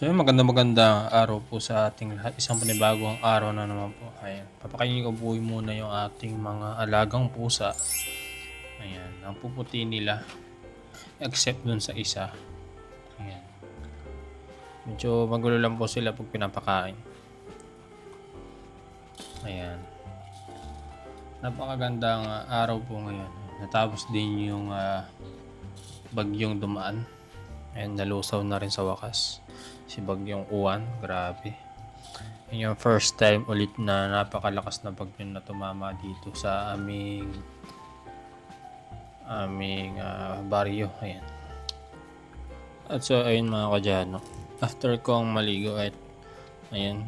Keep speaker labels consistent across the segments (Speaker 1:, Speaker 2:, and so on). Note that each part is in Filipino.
Speaker 1: So yun, maganda maganda araw po sa ating lahat. Isang panibagong araw na naman po. Ayan. Papakainin ko po muna yung ating mga alagang pusa. Ayan. Ang puputi nila. Except dun sa isa. Ayan. Medyo magulo lang po sila pag pinapakain. Ayan. Napakagandang ah, araw po ngayon. Natapos din yung ah, bagyong dumaan. And nalusaw na rin sa wakas. Si bagyong uwan, grabe. Yun yung first time ulit na napakalakas na bagyo na tumama dito sa aming aming ah, baryo. Ayan. At so, ayun mga kadyano. After kong maligo at ayan,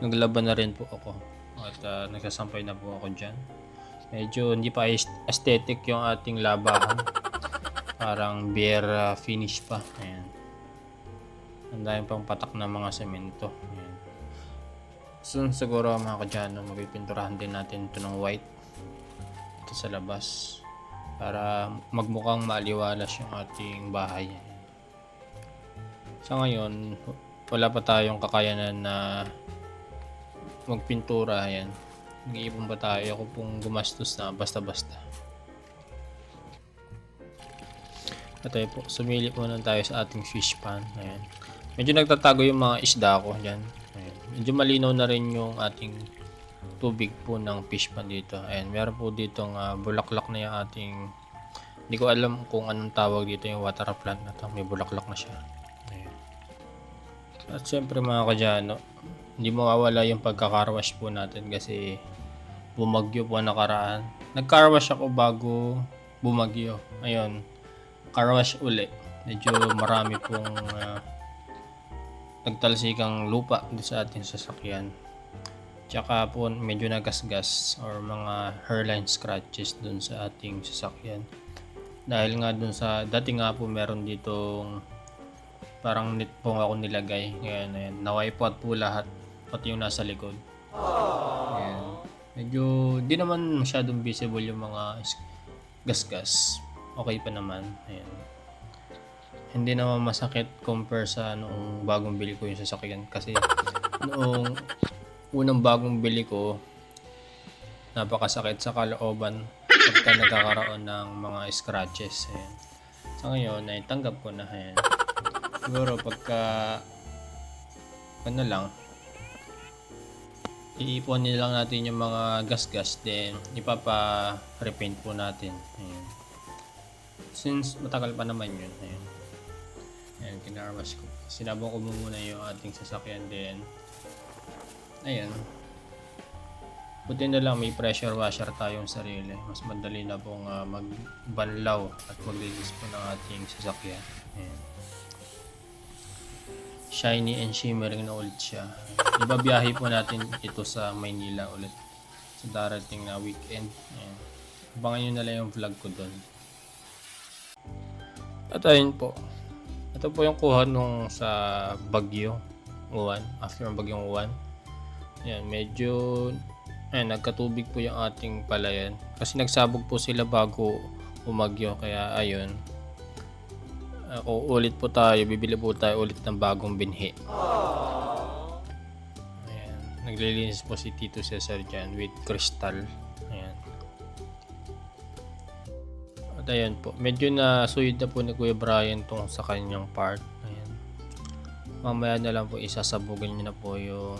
Speaker 1: naglaban na rin po ako. At ah, nagsasampay na po ako dyan. Medyo hindi pa aes- aesthetic yung ating labahan. Parang beer ah, finish pa. Ayan. Ang dami pang patak na mga semento. Ayan. Soon siguro mga kadyano, magpipinturahan din natin ito ng white. Ito sa labas. Para magmukhang maliwalas yung ating bahay. Sa ngayon, wala pa tayong kakayanan na magpintura. Ayan. Nag-iipon pa tayo. Ako pong gumastos na basta-basta. At ayun po, sumili muna tayo sa ating fish pan. Ayan. Medyo nagtatago yung mga isda ko dyan. Ayan. Medyo malinaw na rin yung ating tubig po ng fish pan dito. Ayan, meron po ditong ah, bulaklak na yung ating hindi ko alam kung anong tawag dito yung water plant na to. May bulaklak na siya. Ayan. At syempre mga kadyano, hindi mawawala yung pagkakarwash po natin kasi bumagyo po nakaraan. Nagkarwash ako bago bumagyo. Ayun, carwash uli. Medyo marami pong ah, nagtalsikang lupa dito sa ating sasakyan. Tsaka po medyo nagasgas or mga hairline scratches dun sa ating sasakyan. Dahil nga dun sa, dati nga po meron ditong parang net po ako nilagay. Ngayon, ayan, na-wipe out po lahat. Pati yung nasa likod. Ayan. Medyo, di naman masyadong visible yung mga gasgas. Okay pa naman. Ayan. Hindi naman masakit compare sa noong bagong bili ko yung sasakyan. Kasi noong unang bagong bili ko, napakasakit sa kalooban pagka nagkakaroon ng mga scratches. Ayan. Sa ngayon, ay tanggap ko na. Ayan. Siguro pagka ano lang, iipon lang natin yung mga gas-gas then ipapa-repaint po natin. Ayan. Since matagal pa naman yun. Ayan. Ayan, kinarmas ko. Sinabong ko muna yung ating sasakyan din. Ayan. Buti na lang may pressure washer tayong sarili. Mas madali na pong ah, magbanlaw at maglinis po ng ating sasakyan. Ayan. Shiny and shimmering na ulit siya. Ibabiyahe po natin ito sa Maynila ulit. Sa darating na weekend. Ayan. Abangan nyo na lang yung vlog ko doon. At ayun po. Ito po yung kuha nung sa Bagyo. Uwan. After ng Bagyong Uwan. Ayan, medyo Ayan, nagkatubig po yung ating palayan. Kasi nagsabog po sila bago umagyo. Kaya ayun. Ako, ulit po tayo. Bibili po tayo ulit ng bagong binhi. Ayan. Naglilinis po si Tito Cesar dyan with crystal. Ayan. At ayan po. Medyo na suyod na po ni Kuya Brian tong sa kanyang part. Ayan. Mamaya na lang po isasabugin niya na po yung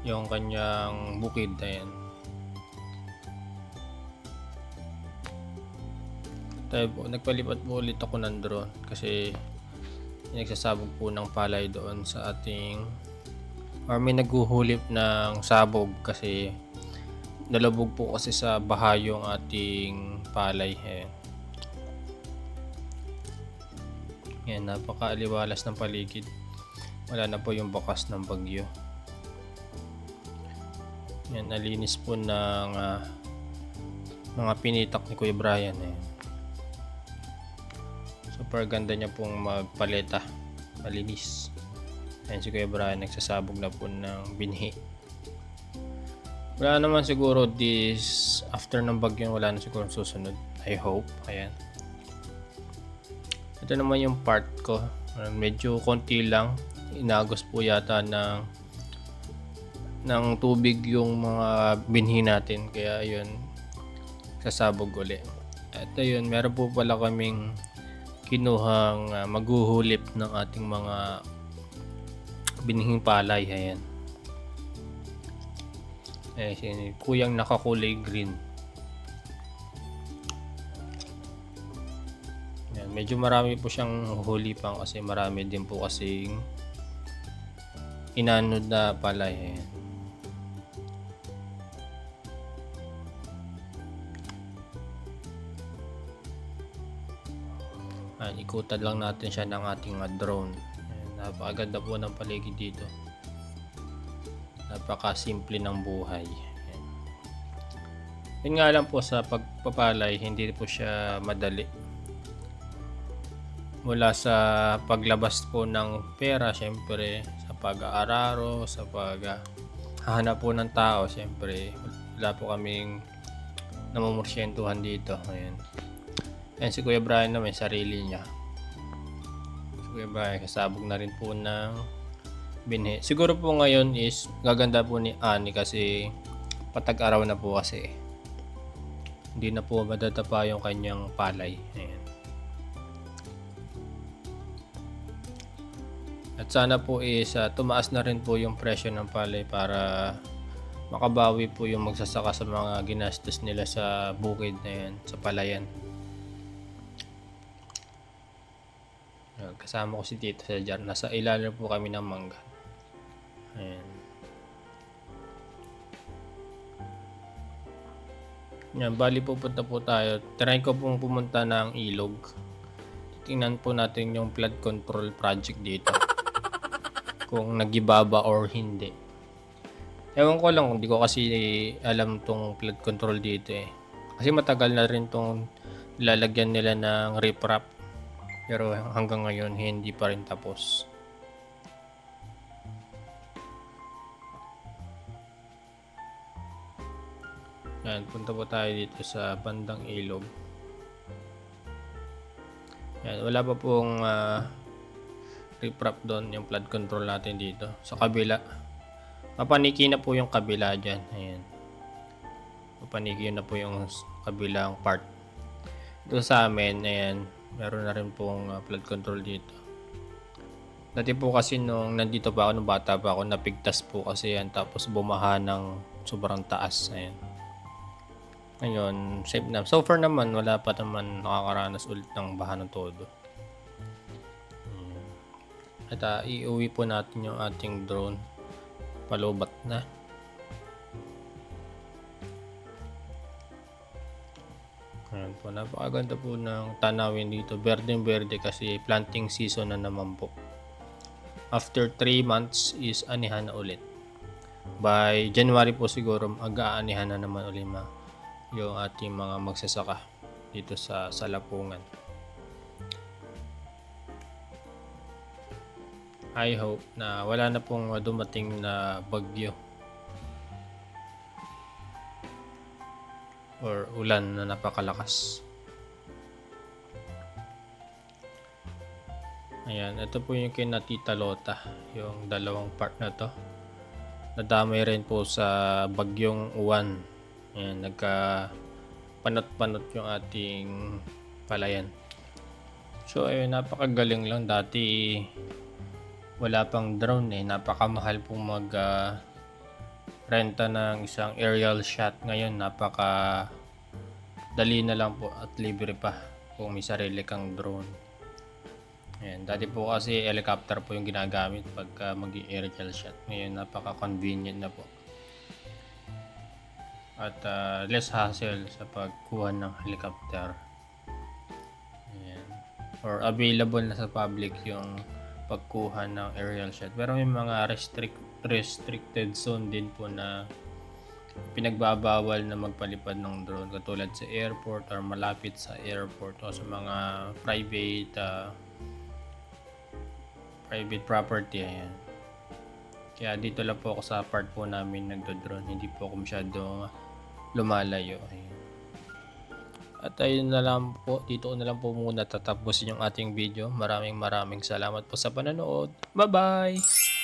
Speaker 1: yung kanyang bukid ayan tayo po nagpalipat po ulit ako ng drone kasi nagsasabog po ng palay doon sa ating or may naghuhulip ng sabog kasi nalabog po kasi sa baha yung ating palay ayan yan napakaaliwalas ng paligid wala na po yung bakas ng bagyo yan, nalinis po ng ah, mga pinitak ni Kuya Brian. Eh. Super ganda niya pong magpaleta. Malinis. Ayan si Kuya Brian, nagsasabog na po ng binhi. Wala naman siguro this, after ng bagyo, wala na siguro susunod. I hope. Ayan. Ito naman yung part ko. Medyo konti lang. Inagos po yata ng ng tubig yung mga binhi natin. Kaya yun, sasabog uli. At ayun, meron po pala kaming kinuhang uh, maghuhulip ng ating mga binhing palay. Ayan. Eh, si kuyang nakakulay green. Yan, medyo marami po siyang huli pang kasi marami din po kasing inanod na palay. Ayan. Ayan, ikutan lang natin siya ng ating uh, drone. Ayan, napakaganda po ng paligid dito. Napaka-simple ng buhay. Ayan. Yun nga lang po sa pagpapalay, hindi po siya madali. Mula sa paglabas po ng pera, syempre, sa pag-aararo, sa pag hahanap po ng tao, syempre, wala po kaming namumursyentuhan dito. Ayan. Ayan si Kuya Brian na may sarili niya. Si Kuya Brian kasabog na rin po ng binhi. Siguro po ngayon is gaganda po ni Ani kasi patag araw na po kasi. Hindi na po madatapa yung kanyang palay. Ayan. At sana po is uh, tumaas na rin po yung presyo ng palay para makabawi po yung magsasaka sa mga ginastos nila sa bukid na yan, sa palayan. Ayan, Kasama ko si Tito sa jar. Nasa ilalim po kami ng mangga. Ayan. Yan, bali pupunta po tayo. Try ko pong pumunta ng ilog. Tingnan po natin yung flood control project dito. Kung nagibaba or hindi. Ewan ko lang, hindi ko kasi alam tong flood control dito eh. Kasi matagal na rin tong lalagyan nila ng riprap. Pero hanggang ngayon hindi pa rin tapos. Yan, punta po tayo dito sa bandang ilog. Yan, wala pa pong uh, riprap doon yung flood control natin dito. Sa kabila. Mapaniki na po yung kabila dyan. Ayan. Mapaniki na po yung kabilang part. Ito sa amin, ayan, meron na rin pong uh, flood control dito. Dati po kasi nung nandito pa ako, nung bata pa ako, napigtas po kasi yan. Tapos bumaha ng sobrang taas. Ayan. Ngayon, safe na. So far naman, wala pa naman nakakaranas ulit ng baha ng todo. Ayan. At uh, iuwi po natin yung ating drone. Palubat na. Ayan po, napakaganda po ng tanawin dito. Berdeng berde kasi planting season na naman po. After 3 months is anihan na ulit. By January po siguro mag-aanihan na naman ulit ma yung ating mga magsasaka dito sa Salapungan. I hope na wala na pong dumating na bagyo or ulan na napakalakas. Ayan, ito po yung kina Tita Lota, yung dalawang part na to. Nadamay rin po sa bagyong uwan. Ayan, nagka panot-panot yung ating palayan. So, ayun, napakagaling lang. Dati, wala pang drone eh. Napakamahal pong mag ah, renta ng isang aerial shot. Ngayon, napaka dali na lang po at libre pa kung may sarili kang drone. Ayan, dati po kasi helicopter po yung ginagamit pagka mag aerial shot. Ngayon, napaka-convenient na po. At ah, less hassle sa pagkuha ng helicopter. Ayan. Or available na sa public yung pagkuha ng aerial shot. Pero may mga restrict, restricted zone din po na pinagbabawal na magpalipad ng drone katulad sa airport or malapit sa airport o sa mga private ah, private property ayan. Kaya dito lang po ako sa part po namin nagdo-drone. Hindi po ako masyado lumalayo. At ayun na lang po, dito na lang po muna tatapusin yung ating video. Maraming maraming salamat po sa panonood. Bye-bye!